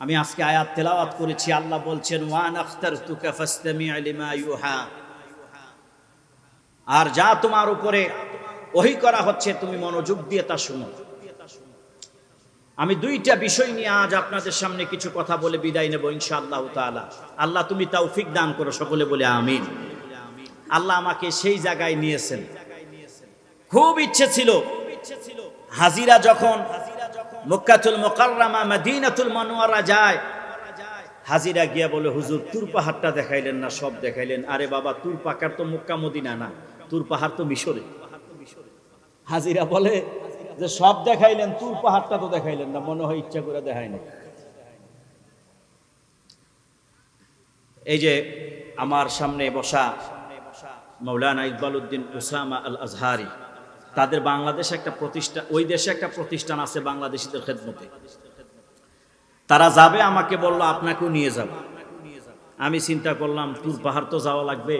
আমি আজকে আয়াত তেলাওয়াত করেছি, আল্লাহ বলছেন ওয়ান আখতার তুকা ফাস্তামি লিমা ইউহা। আর যা তোমার উপরে ওহি করা হচ্ছে, তুমি মনোযোগ দিয়ে তা শুনো। আমি দুইটা বিষয় নিয়ে আজ আপনাদের সামনে কিছু কথা বলে বিদায় নেব, ইনশাআল্লাহ তাআলা। আল্লাহ তুমি তৌফিক দান করো, সকলে বলে আমিন। আল্লাহ আমাকে সেই জায়গায় নিয়েছেন। খুব ইচ্ছে ছিল, হাজিরা যখন মক্কাতুল মোকাররামা মদিনাতুল মনোয়ারা যায়। হাজিরা গিয়া বলে, হুজুর, তুর পাহাড়টা দেখাইলেন না, সব দেখাইলেন। আরে বাবা, তুর পাহাড় তো মক্কা মদিনা না, তুর পাহাড় তো মিশরে। হাজিরা বলে, যে সব দেখাইলেন, তুর পাহাড়টা তো দেখাইলেন না, মনে হয় ইচ্ছা করে দেখায় না এই যে আমার সামনে বসা মৌলানা ইকবাল উদ্দিন উসামা আল আজহারি তাদের বাংলাদেশে একটা প্রতিষ্ঠান ওই দেশে একটা প্রতিষ্ঠান আছে বাংলাদেশিদের খেদমতে। তারা যাবে, আমাকে বলল, আপনাকেও নিয়ে যাব। আমি চিন্তা করলাম তুর পাহাড় তো যাওয়া লাগবে।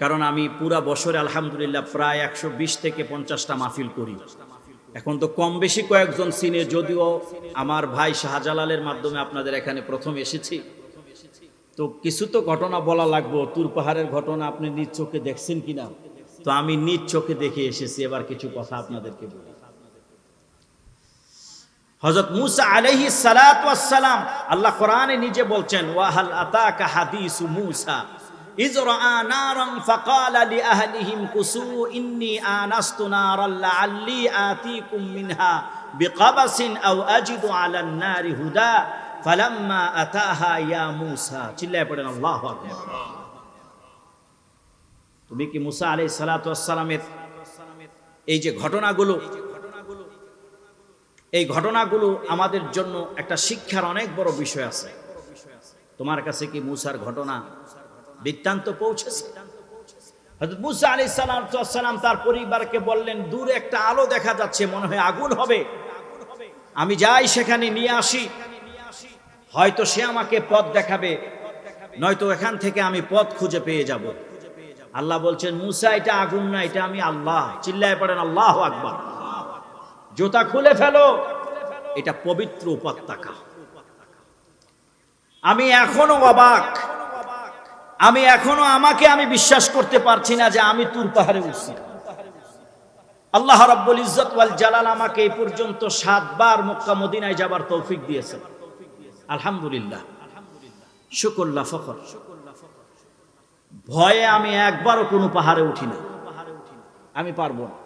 কারণ আমি পুরা বছরে আলহামদুলিল্লাহ প্রায় একশো বিশ থেকে পঞ্চাশটা মাহফিল করি। এখন তো কম বেশি কয়েকজন সিনে যদিও আমার ভাই শাহজালালের মাধ্যমে আপনাদের এখানে প্রথম এসেছি। তো কিছু তো ঘটনা বলা লাগবো তুর পাহাড়ের ঘটনা আপনি নিজ চোখে দেখছেন কিনা? তো আমি নিজ চোখে দেখে এসেছি এবার কিছু কথা আপনাদেরকে বলি হজরত মুসা আলাইহি সালাম আল্লাহ কোরআনে নিজে বলছেন ওয়াহাল আতাকা হাদিসু মুসা إذ رأى نارا فقال لأهلهم كسوا إني آنست نارا لعلي آتيكم منها بقبس أو أجد على النار هدى فلما أتاها يا موسى চিল্লায় পড়েন আল্লাহু আকবার তুমি কি মুসা আলাইহিস সালাতু ওয়াসসালামের এই যে ঘটনাগুলো, এই ঘটনাগুলো আমাদের জন্য একটা শিক্ষার অনেক বড় বিষয় আছে। তোমার কাছে কি মুসার ঘটনা বৃত্তান্ত পৌঁছেছে? মুসা আলাইহিস সালাম তার পরিবারকে বললেন, দূরে একটা আলো দেখা যাচ্ছে, মনে হয় আগুন হবে। আমি যাই সেখানে নিয়ে আসি। হয়তো সে আমাকে পথ দেখাবে, নয়তো এখান থেকে আমি পথ খুঁজে পেয়ে যাব। আল্লাহ বলছেন, মুসা, এটা আগুন না, এটা আমি আল্লাহ। চিল্লায় পড়েন, আল্লাহ আকবার। জোতা খুলে ফেলো, এটা পবিত্র উপত্যকা। আমি এখনও অবাক। আমি এখনও, আমাকে আমি বিশ্বাস করতে পারছি না যে আমি তুর পাহাড়ে উঠছি আল্লাহ রাব্বুল ইজ্জত ওয়াল জালাল আমাকে এই পর্যন্ত সাতবার মক্কা মদিনায় যাবার তৌফিক দিয়েছেন। আলহামদুলিল্লাহ। শুকুল্লাহ ফখর। ভয়ে আমি একবারও কোনো পাহাড়ে উঠি না আমি পারব না।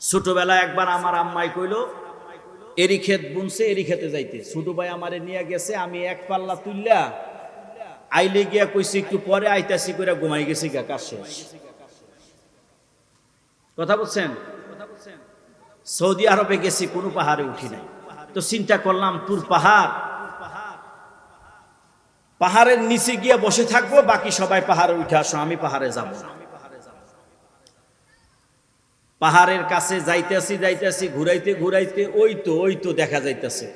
ছোটবেলায় একবার আমার আম্মাই কইল এরি ক্ষেত বুনছে এরি খেতে যাইতে। ছোট ভাই আমারে নিয়ে গেছে, আমি এক পাল্লা তুললা আইলে গিয়া কইছি, একটু পরে আইতাছি করে ঘুমাই গেছি গা, কাজ শেষ। কথা বলছেন? সৌদি আরবে গেছি, কোনো পাহাড়ে উঠি নাই। তো চিন্তা করলাম, তোর পাহাড় পাহাড়ের নিচে গিয়ে বসে থাকব, বাকি সবাই পাহাড়ে উঠে আসো, আমি পাহাড়ে যাব পাহাড়ের কাছে যাইতেছি যাইতেছি, ঘুরাইতে ঘুরাইতে, ওই তো ওই তো দেখা যাইতেছে।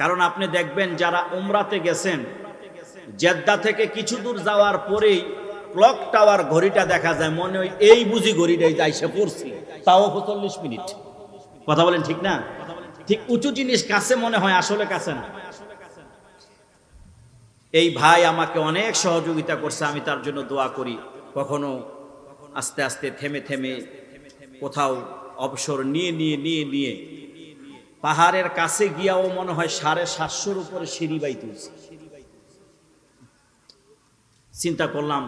কারণ আপনি দেখবেন, যারা উমরাতে গেছেন, জেদ্দা থেকে কিছু দূর যাওয়ার পরেই ক্লক টাওয়ার ঘড়িটা দেখা যায়, মনে হয় এই বুঝি ঘড়িটাই যাইসে পড়ছি। তাও চল্লিশ মিনিট। কথা বলেন ঠিক না? ঠিক উঁচু জিনিস কাছে মনে হয় আসলে কাছে না। এই ভাই আমাকে অনেক সহযোগিতা করছে, আমি তার জন্য দোয়া করি। কখনো আস্তে আস্তে থেমে থেমে কোথাও অবসর নিয়ে নিয়ে নিয়ে নিয়ে পাহাড়ের কাছে গিয়াও মনে হয় সাড়ে সাতশোর উপরে সিঁড়ি বাই তুলছে। চিন্তা করলাম,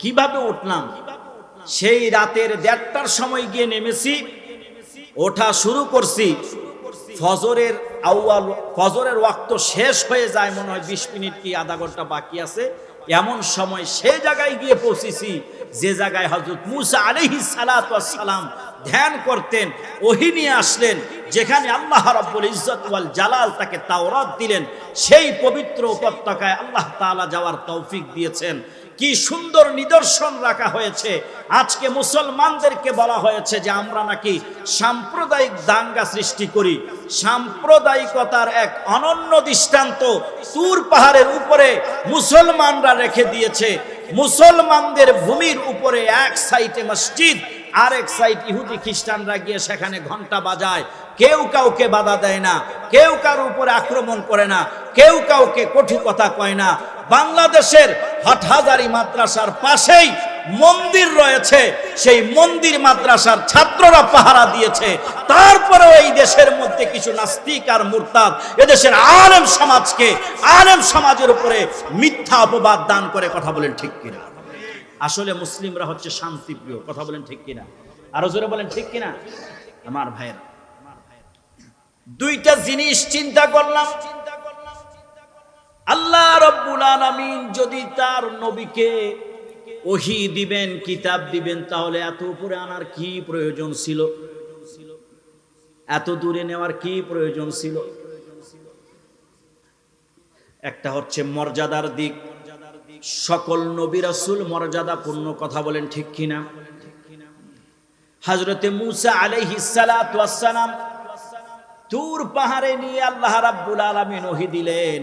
কীভাবে উঠলাম? সেই রাতের দেড়টার সময় গিয়ে নেমেছি, ওঠা শুরু করছি। ফজরের আউয়াল ফজরের ওয়াক্ত শেষ হয়ে যায়, মনে হয় বিশ মিনিট কি আধা ঘণ্টা বাকি আছে। এমন সময় সে জায়গায় গিয়ে পৌঁছেছি, যে জায়গায় হজরত মুসা আলহি সালাম ধ্যান করতেন, ওহি নিয়ে আসলেন, যেখানে আল্লাহ রাব্বুল ওয়াল জালাল তাকে তাওরাত দিলেন। সেই পবিত্র উপত্যকায় আল্লাহ তাআলা যাওয়ার তৌফিক দিয়েছেন। কি সুন্দর নিদর্শন রাখা হয়েছে। আজকে মুসলমানদেরকে বলা হয়েছে যে আমরা নাকি সাম্প্রদায়িক দাঙ্গা সৃষ্টি করি। সাম্প্রদায়িকতার এক অনন্য দৃষ্টান্ত তুর পাহাড়ের উপরে মুসলমানরা রেখে দিয়েছে। মুসলমানদের ভূমির উপরে এক সাইডে মসজিদ, আরেক সাইড ইহুদি খ্রিস্টানরা গিয়ে সেখানে ঘণ্টা বাজায়। কেউ কাউকে বাধা দেয় না, কেউ কারও উপরে আক্রমণ করে না, কেউ কাউকে কঠু কথা কয় না। বাংলাদেশের হাটহাজারি মাদ্রাসার পাশেই মন্দির রয়েছে। সেই মন্দির মাদ্রাসার ছাত্ররা পাহারা দিয়েছে। তারপরেও এই দেশের মধ্যে কিছু নাস্তিক আর মুরতাদ, এদেশের আলেম সমাজকে, আলেম সমাজের উপরে মিথ্যা অপবাদ দান করে কথা বলেন ঠিক কিনা? আসলে মুসলিমরা হচ্ছে শান্তিপ্রিয়, কথা বলেন ঠিক কিনা? আরও জোরে বলেন ঠিক কিনা? আমার ভাইয়েরা, দুইটা জিনিস চিন্তা করলাম। আল্লাহ রব্বুল আলামিন যদি তার নবীকে ওহি দিবেন, কিতাব দিবেন, তাহলে এত উপরে আনার কি প্রয়োজন ছিল? এত দূরে নেওয়ার কি প্রয়োজন ছিল? একটা হচ্ছে মর্যাদার দিক। সকল নবী রাসূল মর্যাদাপূর্ণ কথা বলেন ঠিক কিনা? হজরতে মুসা সালাতু ওয়াসসালাম তুর পাহাড়ে নিয়ে আল্লাহ রাব্বুল আলামিন ওহি দিলেন।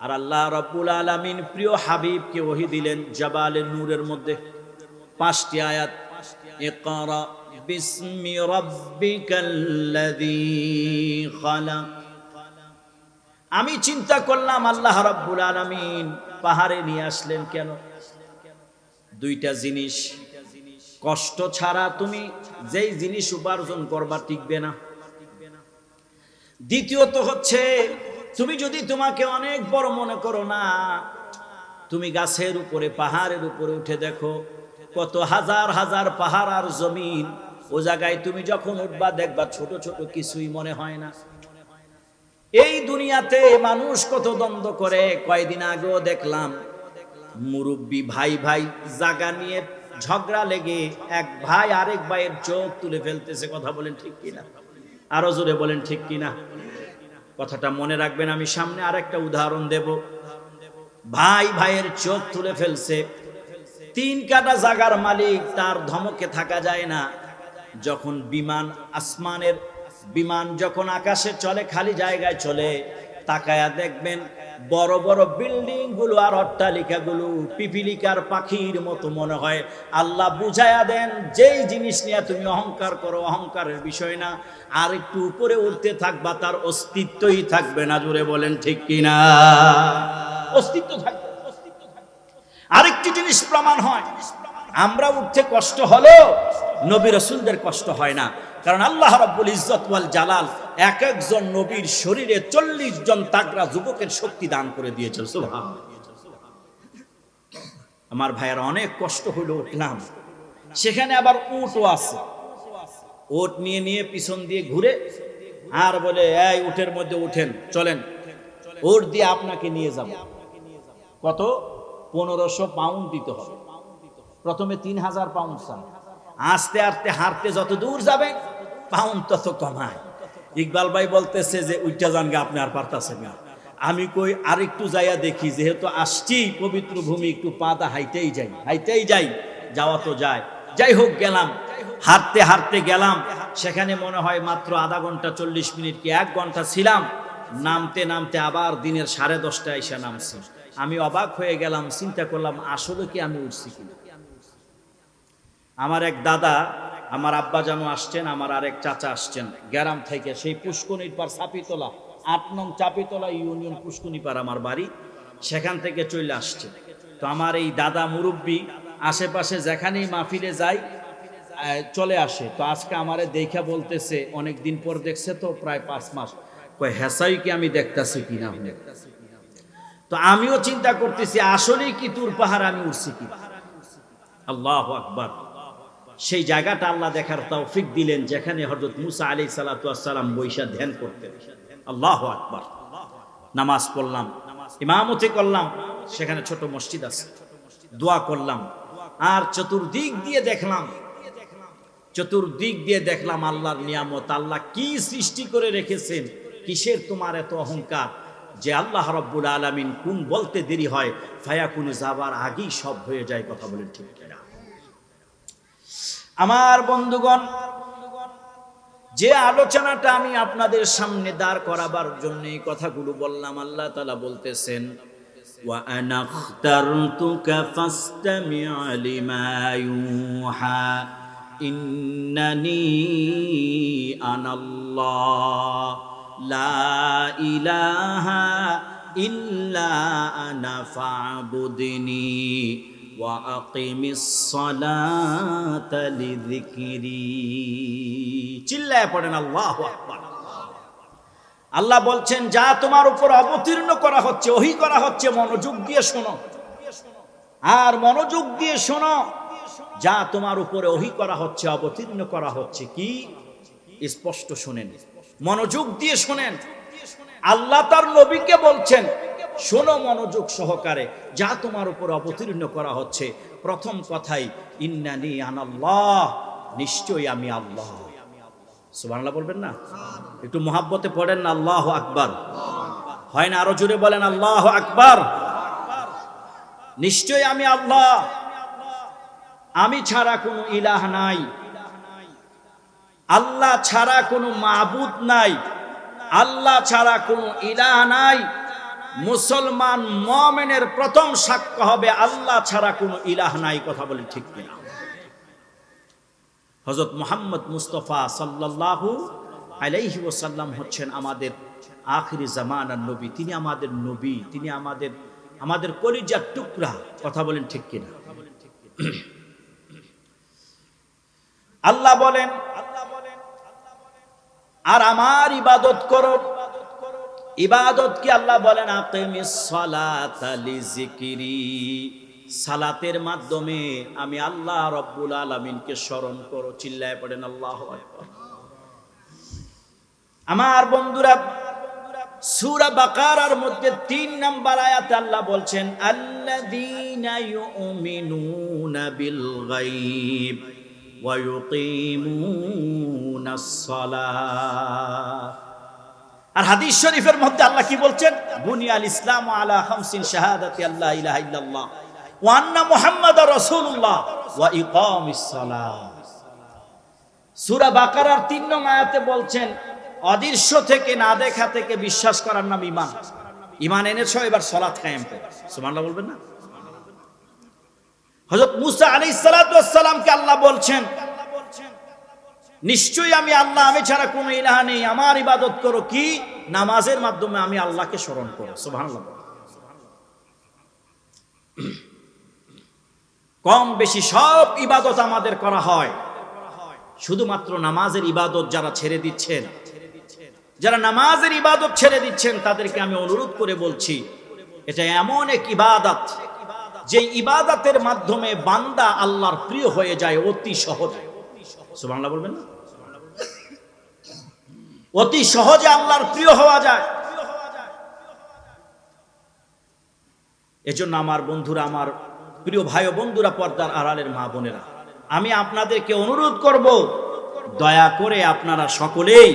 আর আল্লাহ রাব্বুল আলামিন প্রিয় হাবিবকে ওহি দিলেন জাবালে নূরের মধ্যে। পাঁচটি আয়াত আমি চিন্তা করলাম আল্লাহ রাব্বুল আলামিন পাহাড়ে নিয়ে আসলেন কেন? দুইটা জিনিস। কষ্ট ছাড়া তুমি যেই জিনিস উপার্জন করবা টিকবে না। দ্বিতীয়ত হচ্ছে তুমি যদি তোমাকে অনেক বড় মনে করো না, তুমি গাছের উপরে, পাহাড়ের উপরে উঠে দেখো কত হাজার হাজার পাহাড় আর জমিন। ও জায়গায় তুমি যখন উঠবা দেখবা ছোট ছোট কিছুই মনে হয় না। এই দুনিয়াতে মানুষ কত দ্বন্দ্ব করে। কয়দিন আগেও দেখলাম মুরব্বী ভাই ভাই জাগা নিয়ে ঝগড়া লেগে এক ভাই আরেক ভাইয়ের চোখ তুলে ফেলতেছে। কথা বলেন ঠিক কিনা? আরও জোরে বলেন ঠিক কিনা? কথাটা মনে রাখবেন, আমি সামনে আর একটা উদাহরণ দেব। ভাই ভাইয়ের চোখ তুলে ফেলছে। তিন কাটা জাগার মালিক, তার ধমকে থাকা যায় না। যখন বিমান আসমানের, বিমান যখন আকাশে চলে, খালি জায়গায় চলে, তাকায়া দেখবেন বড় বড় বিল্ডিংগুলো আর অট্টালিকা গুলো পিপিলিকার পাখির মতো মনে হয়। আল্লাহ বুঝায়া দেন, যেই জিনিস নিয়ে তুমি অহংকার করো, অহংকারের বিষয় না। আর একটু উপরে উঠতে থাকবা, তার অস্তিত্বই থাকবে না জুড়ে বলেন ঠিক কিনা? অস্তিত্ব থাকবে। আরেকটি জিনিস প্রমাণ হয়, আমরা উঠতে কষ্ট হলেও নবী রসুলদের কষ্ট হয় না। কারণ আল্লাহ রাব্বুল ইজ্জত ওয়াল জালাল এক একজন নবীর শরীরে চল্লিশ জন তাগরা যুবকের শক্তি দান করে দিয়েছেন সুবহান আমার ভাইয়ের, অনেক কষ্ট হইল উঠলাম সেখানে আবার উটও আছে। ওট নিয়ে নিয়ে পিছন দিয়ে ঘুরে আর বলে, এই উটের মধ্যে উঠেন, চলেন। ওট দিয়ে আপনাকে নিয়ে যাব। কত? পনেরোশো পাউন্ড দিতে হবে। প্রথমে তিন হাজার পাউন্ড চান। আস্তে আস্তে হাঁটতে যত দূর যাবে পাউন্ড তত কমায়। ইকবাল ভাই বলতেছে যে, উইটা জানগে, আপনি আর পারতাছেন না। আমি কই, আরেকটু যাইয়া দেখি, যেহেতু আসছি, পবিত্র ভূমি একটু পাতা হাইতেই যাই হাইতেই যাই, যাওয়া তো যায়। যাই হোক, গেলাম। হাঁটতে হাঁটতে গেলাম। সেখানে মনে হয় মাত্র আধা ঘণ্টা চল্লিশ মিনিট কি এক ঘণ্টা ছিলাম। নামতে নামতে আবার দিনের সাড়ে দশটায় এসে নামছি। আমি অবাক হয়ে গেলাম, চিন্তা করলাম, আসলে কি আমি উঠছি কিনা? আমার এক দাদা, আমার আব্বা জানো আসছেন, আমার আরেক চাচা আসছেন। গ্রাম থেকে সেই পুষ্কনির পার চাপিতলা, আট নং চাপিতলা ইউনিয়ন পুষ্কনি পার আমার বাড়ি, সেখান থেকে চলে আসছে। তো আমার এই দাদা মুরব্বী আশেপাশে যেখানেই মাহফিলে যাই চলে আসে। তো আজকে আমারে দেখা বলতেছে, অনেক দিন পর দেখছে তো, প্রায় পাঁচ মাস। কয় হেসাই কি আমি দেখতাছি কিনা তো আমিও চিন্তা করতেছি, আসলেই কি তুর পাহাড় আমি উঠছি কি আল্লাহ আকবার। সেই জায়গাটা আল্লাহ দেখার তৌফিক দিলেন, যেখানে হজরত মুসা আলি সালাতাম বৈশা ধ্যান করতেন। আল্লাহ আকবার। নামাজ পড়লাম, ইমামতি করলাম, সেখানে ছোট মসজিদ আছে। দোয়া করলাম, আর চতুর্দিক দিয়ে দেখলাম, চতুর্দিক দিয়ে দেখলাম আল্লাহর নিয়ামত, আল্লাহ কি সৃষ্টি করে রেখেছেন, কিসের তোমার এত অহংকার? যে আল্লাহ রব্বুল আলমিন কোন বলতে দেরি হয়, ফায়াকুন যাবার আগেই সব হয়ে যায়, কথা বলেন ঠিক কিনা? আমার বন্ধুগণ যে আলোচনাটা আমি আপনাদের সামনে দাঁড় করাবার জন্য এই কথাগুলো বললাম আল্লাহ তালা বলতেছেন وأنا اخترتك فاستمع لما يوحى ইন্নানি আনাল্লাহ লা ইলাহা ইল্লা আনা ফাবুদনি ওয়া আকিমিস সালাতা লিযিকরি। চিল্লায় পড়েন, আল্লাহু আকবার। আল্লাহ বলছেন, যা তোমার উপর অবতীর্ণ করা হচ্ছে, ওহি করা হচ্ছে, মনোযোগ দিয়ে শোনো। আর মনোযোগ দিয়ে শোনো, যা তোমার উপরে ওহি করা হচ্ছে, অবতীর্ণ করা হচ্ছে, কি? স্পষ্ট শোনেন। মনোযোগ দিয়ে শোনেন। আল্লাহ তার নবীকে বলছেন শোনো মনোযোগ সহকারে, যা তোমার উপর অবতীর্ণ করা হচ্ছে। প্রথম কথাই, ইন্নানি আনাল্লাহ নিশ্চয়ই আমি আল্লাহ। সুবহানাল্লাহ বলবেন না? একটু মোহাব্বতে পড়েন না, আল্লাহ আকবার হয় না, আরও জোরে বলেন, আল্লাহ আকবার নিশ্চয় আমি আল্লাহ। আমি ছাড়া কোনো ইলাহ নাই। আল্লাহ ছাড়া কোনো মাবুদ নাই। আল্লাহ ছাড়া কোনো ইলাহ নাই। মুসলমান মমেনের প্রথম সাক্ষ্য হবে, আল্লাহ ছাড়া কোনো ইলাহ নাই, কথা বলে ঠিক কিনা? হজরত মোহাম্মদ মুস্তফা সাল্লাল্লাহু আলাইহি ওসাল্লাম হচ্ছেন আমাদের আখিরি জামানার নবী। তিনি আমাদের নবী, তিনি আমাদের আমাদের কলিজার টুকরা, কথা বলেন ঠিক কিনা? আল্লাহ বলেন, আর আমার ইবাদত করো। ইবাদত কি আল্লাহ বলেন? সালাতের মাধ্যমে আমি আল্লাহ রব্বুল আলামিনকে স্মরণ করো। চিল্লায় পড়েন, আল্লাহ আমার বন্ধুরা, সূরা বাকারার মধ্যে তিন নাম্বার আয়াতে আল্লাহ বলছেন ইউমিনুনা বিল আর হাদিস শরীফের মধ্যে আল্লাহ কি বলছেন? বুনিয়াল ইসলাম আলা খামসিন শাহাদাতি আল্লাহ ইলাহা ইল্লাল্লাহ ওয়া আন্না মুহাম্মাদার রাসূলুল্লাহ ওয়া ইকামিস সালাহ সূরা বাকারার 3 নং আয়াতে বলছেন, অদৃশ্য থেকে না দেখা থেকে বিশ্বাস করার নাম ঈমান। ঈমান এনেছো, এবার সালাত কায়েম করো। সুবহানাল্লাহ বলবেন না? হযরত মুসা আলাইহিস সালাতু ওয়াস সালামকে আল্লাহ বলছেন নিশ্চয়ই আমি আল্লাহ, আমি ছাড়া কোনো ইলাহা নেই। আমার ইবাদত করো কি? নামাজের মাধ্যমে আমি আল্লাহকে স্মরণ করো। সুবহানাল্লাহ। কম বেশি সব ইবাদত আমাদের করা হয়। শুধুমাত্র নামাজের ইবাদত যারা ছেড়ে দিচ্ছেন। যারা নামাজের ইবাদত ছেড়ে দিচ্ছেন, তাদেরকে আমি অনুরোধ করে বলছি, এটা এমন এক ইবাদত, যে ইবাদতের মাধ্যমে বান্দা আল্লাহর প্রিয় হয়ে যায় অতি সহজে। সুবহানাল্লাহ বলবেন না? অতি সহজে আল্লাহর প্রিয় হওয়া যায়। এজন্য আমার বন্ধুরা, আমার প্রিয় ভাই ও বন্ধুরা, পর্দার আড়ালের মা বোনেরা, আমি আপনাদেরকে অনুরোধ করব, দয়া করে আপনারা সকলেই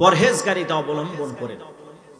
পরহেজগারিতা অবলম্বন করে